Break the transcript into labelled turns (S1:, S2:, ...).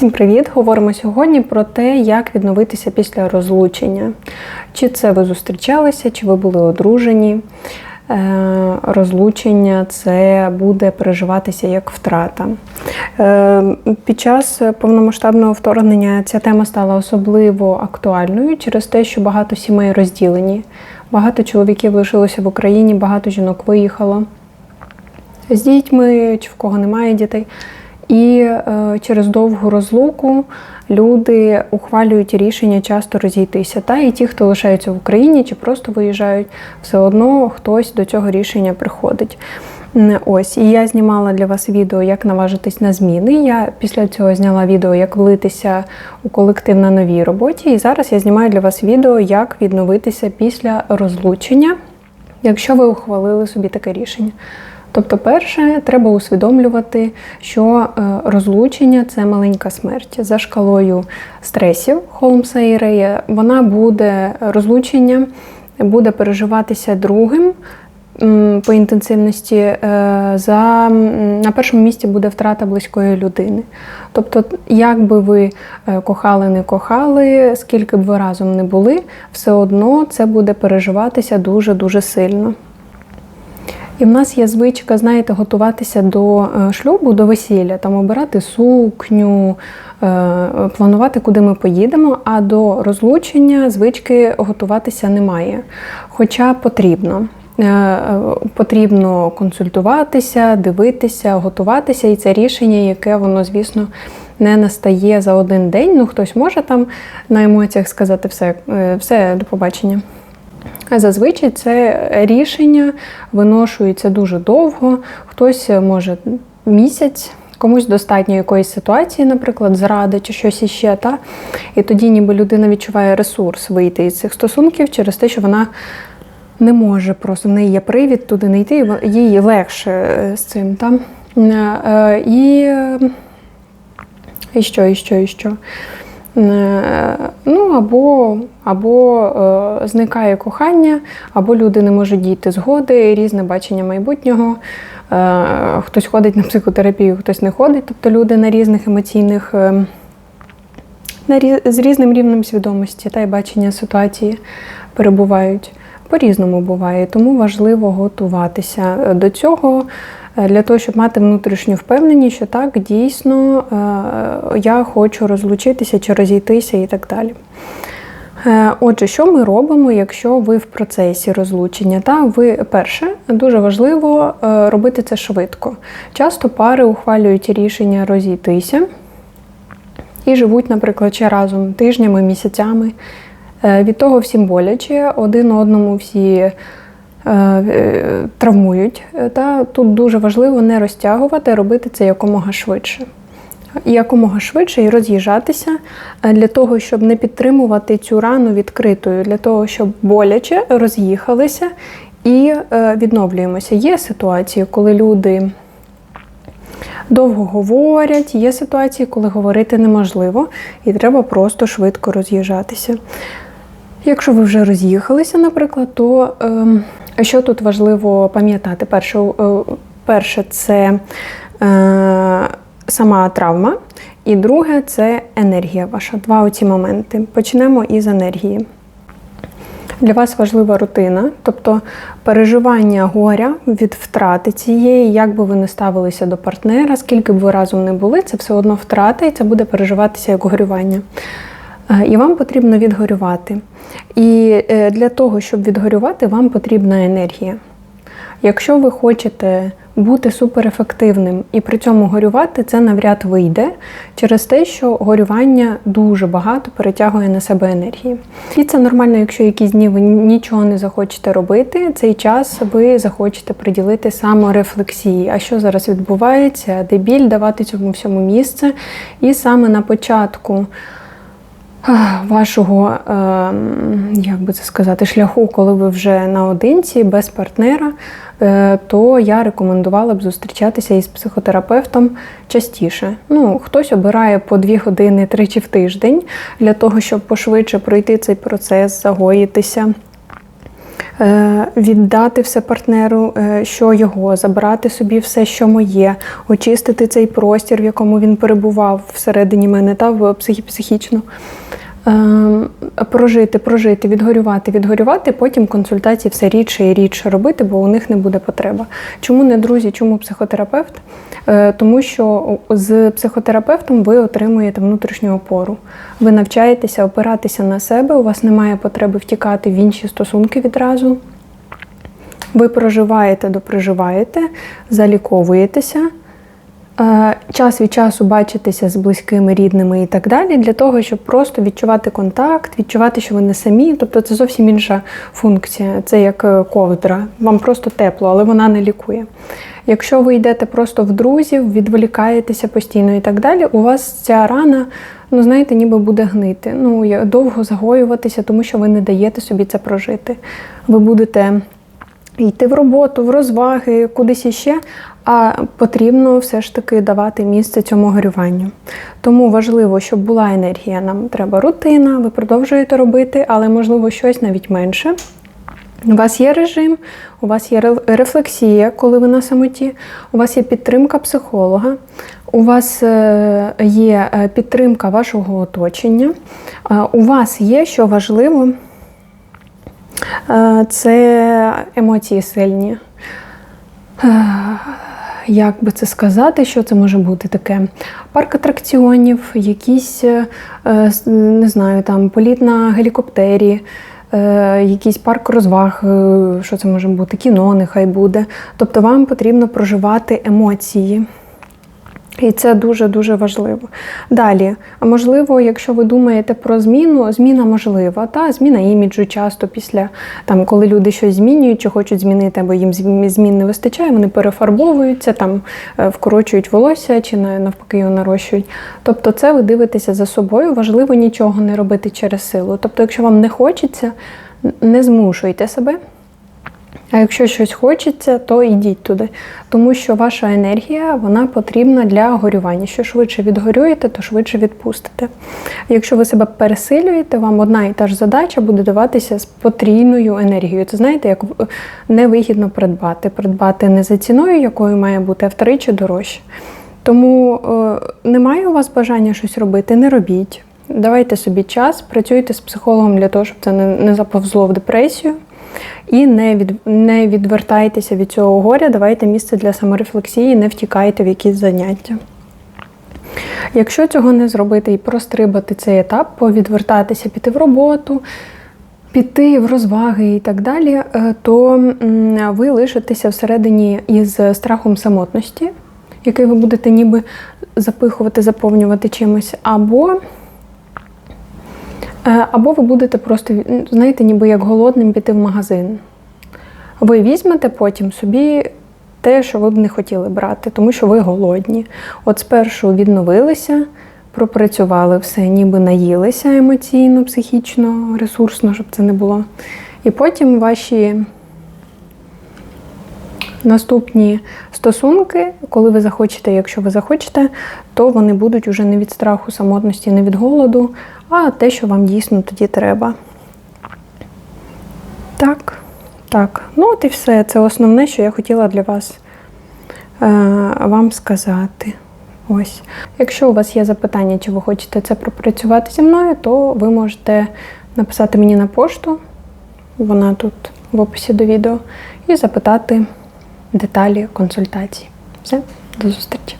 S1: Всім привіт! Говоримо сьогодні про те, як відновитися після розлучення. Чи це ви зустрічалися, чи ви були одружені. Е, розлучення це буде переживатися як втрата. Е, під час повномасштабного вторгнення ця тема стала особливо актуальною через те, що багато сімей розділені. Багато чоловіків лишилося в Україні, багато жінок виїхало з дітьми, чи в кого немає дітей. І е, через довгу розлуку люди ухвалюють рішення часто розійтися. Та і ті, хто лишаються в Україні чи просто виїжджають, все одно хтось до цього рішення приходить. Ось, і я знімала для вас відео, як наважитись на зміни. Я після цього зняла відео, як влитися у колектив на новій роботі. І зараз я знімаю для вас відео, як відновитися після розлучення, якщо ви ухвалили собі таке рішення. Тобто, перше, треба усвідомлювати, що е, розлучення це маленька смерть. За шкалою стресів Холмса і Рея, вона буде розлучення, буде переживатися другим. По інтенсивності е, за на першому місці буде втрата близької людини. Тобто, як би ви е, кохали, не кохали, скільки б ви разом не були, все одно це буде переживатися дуже дуже сильно. І в нас є звичка, знаєте, готуватися до е, шлюбу, до весілля, там обирати сукню, е, планувати, куди ми поїдемо, а до розлучення звички готуватися немає. Хоча потрібно. Е, потрібно консультуватися, дивитися, готуватися, і це рішення, яке воно, звісно, не настає за один день. Ну, хтось може там на емоціях сказати все, все, до побачення. Зазвичай це рішення виношується дуже довго, хтось може місяць. Комусь достатньо якоїсь ситуації, наприклад, зради чи щось іще, та? і тоді ніби людина відчуває ресурс вийти із цих стосунків через те, що вона не може просто, в неї є привід туди не йти, їй легше е, з цим. Та? Е, і, і що, і що, і що. Е, ну або або е, зникає кохання, або люди не можуть дійти згоди, різне бачення майбутнього. Е, хтось ходить на психотерапію, хтось не ходить. Тобто люди на різних емоційних, з різним рівнем свідомості та й бачення ситуації перебувають. По-різному буває, тому важливо готуватися до цього. Е, для того, щоб мати внутрішню впевненість, що так, дійсно е, я хочу розлучитися чи розійтися і так далі. Е, отже, що ми робимо, якщо ви в процесі розлучення? Та ви перше, дуже важливо робити це швидко. Часто пари ухвалюють рішення розійтися і живуть, наприклад, ще разом тижнями, місяцями. Від того всім боляче, один одному всі травмують. Е, та Тут дуже важливо не розтягувати, робити це якомога швидше. Якомога швидше і роз'їжджатися для того, щоб не підтримувати цю рану відкритою, для того, щоб боляче роз'їхалися і відновлюємося. Є ситуації, коли люди довго говорять, є ситуації, коли говорити неможливо, і треба просто швидко роз'їжджатися. Якщо ви вже роз'їхалися, наприклад, то ем, що тут важливо пам'ятати? Перше, е, перше це е, сама травма, і друге це енергія ваша. Два оці моменти. Почнемо із енергії. Для вас важлива рутина, тобто переживання горя від втрати цієї, як би ви не ставилися до партнера, скільки б ви разом не були, це все одно втрата, і це буде переживатися як горювання. Е, і вам потрібно відгорювати. І е, для того, щоб відгорювати, вам потрібна енергія. Якщо ви хочете бути суперефективним і при цьому горювати, це навряд вийде через те, що горювання дуже багато перетягує на себе енергії. І це нормально, якщо якісь дні ви нічого не захочете робити, цей час ви захочете приділити саморефлексії. А що зараз відбувається, де біль давати цьому всьому місце. І саме на початку вашого, ем, як би це сказати, шляху, коли ви вже наодинці, без партнера, е, то я рекомендувала б зустрічатися із психотерапевтом частіше. Ну, Хтось обирає по дві години тричі в тиждень для того, щоб пошвидше пройти цей процес, загоїтися. Е, віддати все партнеру, е, що його, забрати собі все, що моє, очистити цей простір, в якому він перебував всередині мене, та в психі психічно. Ем, Прожити, прожити, відгорювати, відгорювати, потім консультації все рідше і рідше робити, бо у них не буде потреба. Чому не друзі, чому психотерапевт? Е, Тому що з психотерапевтом ви отримуєте внутрішню опору. Ви навчаєтеся опиратися на себе, у вас немає потреби втікати в інші стосунки відразу. Ви проживаєте, допроживаєте, заліковуєтеся. Е, Час від часу бачитися з близькими, рідними і так далі, для того, щоб просто відчувати контакт, відчувати, що ви не самі. Тобто це зовсім інша функція. Це як е, ковдра. Вам просто тепло, але вона не лікує. Якщо ви йдете просто в друзів, відволікаєтеся постійно і так далі, у вас ця рана, ну знаєте, ніби буде гнити. Ну, довго загоюватися, тому що ви не даєте собі це прожити. Ви будете йти в роботу, в розваги, кудись іще, а потрібно все ж таки давати місце цьому горюванню. Тому важливо, щоб була енергія. Нам треба рутина, ви продовжуєте робити, але можливо щось навіть менше. У вас є режим, у вас є рефлексія, коли ви на самоті, у вас є підтримка психолога, у вас е, є е, підтримка вашого оточення, у вас є, що важливо, Е, Це емоції сильні. Е, Як би це сказати, що це може бути таке? Парк атракціонів, якісь, е, не знаю, там політ на гелікоптері, е, якийсь парк розваг, е, що це може бути, кіно нехай буде. Тобто вам потрібно проживати емоції. І це дуже-дуже важливо. Далі, можливо, якщо ви думаєте про зміну, зміна можлива. Та зміна іміджу часто після там, коли люди щось змінюють чи хочуть змінити, або їм змін не вистачає, вони перефарбовуються, там е, вкорочують волосся чи на- навпаки його нарощують. Тобто, це ви дивитеся за собою. Важливо нічого не робити через силу. Тобто, якщо вам не хочеться, не змушуйте себе. А якщо щось хочеться, то йдіть туди. Тому що ваша енергія вона потрібна для горювання. Що швидше відгорюєте, то швидше відпустите. Якщо ви себе пересилюєте, вам одна і та ж задача буде даватися з потрійною енергією. Це знаєте, як невигідно придбати. Придбати не за ціною, якою має бути, а втричі дорожче. Тому е, немає у вас бажання щось робити, не робіть. Давайте собі час, працюйте з психологом для того, щоб це не, не заповзло в депресію. І не, від, не відвертайтеся від цього горя, давайте місце для саморефлексії, не втікайте в якісь заняття. Якщо цього не зробити і прострибати цей етап, повідвертатися, піти в роботу, піти в розваги і так далі, е, то ви лишитеся всередині із страхом самотності, який ви будете ніби запихувати, заповнювати чимось, або Або ви будете просто, ну, знаєте, ніби як голодним піти в магазин. Ви візьмете потім собі те, що ви б не хотіли брати, тому що ви голодні. От спершу відновилися, пропрацювали все, ніби наїлися емоційно, психічно, ресурсно, щоб це не було. І потім ваші наступні стосунки, коли ви захочете, якщо ви захочете, то вони будуть уже не від страху самотності, не від голоду, а те, що вам дійсно тоді треба. Так, так. Ну от і все. Це основне, що я хотіла для вас е, вам сказати. Ось. Якщо у вас є запитання, чи ви хочете це пропрацювати зі мною, то ви можете написати мені на пошту, вона тут в описі до відео, і запитати деталі консультації. Все, до зустрічі!